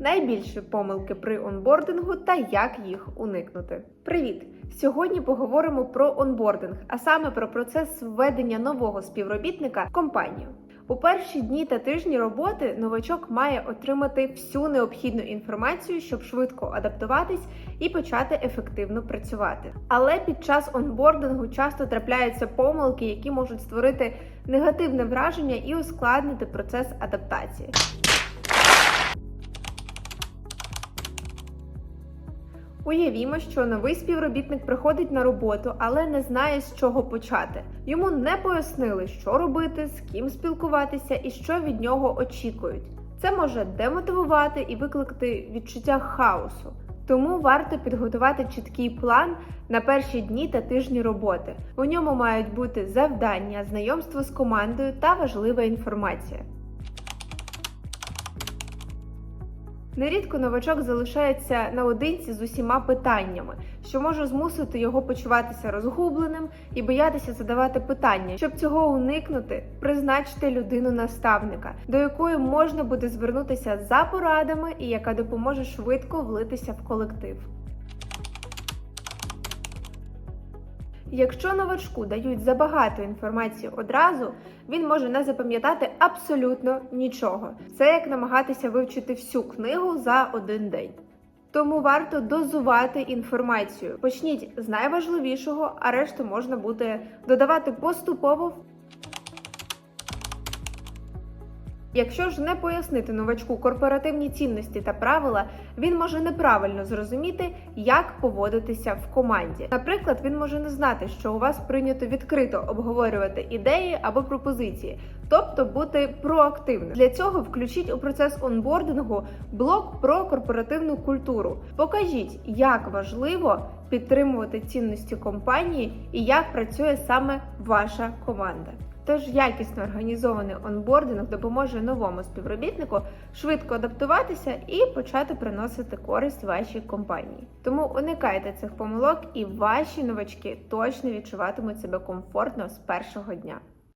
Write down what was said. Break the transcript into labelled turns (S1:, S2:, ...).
S1: найбільші помилки при онбордингу та як їх уникнути. Привіт! Сьогодні поговоримо про онбординг, а саме про процес введення нового співробітника в компанію. У перші дні та тижні роботи новачок має отримати всю необхідну інформацію, щоб швидко адаптуватись і почати ефективно працювати. Але під час онбордингу часто трапляються помилки, які можуть створити негативне враження і ускладнити процес адаптації. Уявімо, що новий співробітник приходить на роботу, але не знає з чого почати. Йому не пояснили, що робити, з ким спілкуватися і що від нього очікують. Це може демотивувати і викликати відчуття хаосу. Тому варто підготувати чіткий план на перші дні та тижні роботи. У ньому мають бути завдання, знайомство з командою та важлива інформація. Нерідко новачок залишається наодинці з усіма питаннями, що може змусити його почуватися розгубленим і боятися задавати питання. Щоб цього уникнути, призначте людину наставника, до якої можна буде звернутися за порадами і яка допоможе швидко влитися в колектив. Якщо новачку дають забагато інформації одразу, він може не запам'ятати абсолютно нічого. Це як намагатися вивчити всю книгу за один день. Тому варто дозувати інформацію. Почніть з найважливішого, а решту можна буде додавати поступово. Якщо ж не пояснити новачку корпоративні цінності та правила, він може неправильно зрозуміти, як поводитися в команді. Наприклад, він може не знати, що у вас прийнято відкрито обговорювати ідеї або пропозиції, тобто бути проактивним. Для цього включіть у процес онбордингу блок про корпоративну культуру. Покажіть, як важливо підтримувати цінності компанії і як працює саме ваша команда. Тож якісно організований онбординг допоможе новому співробітнику швидко адаптуватися і почати приносити користь вашій компанії. Тому уникайте цих помилок, і ваші новачки точно відчуватимуть себе комфортно з першого дня.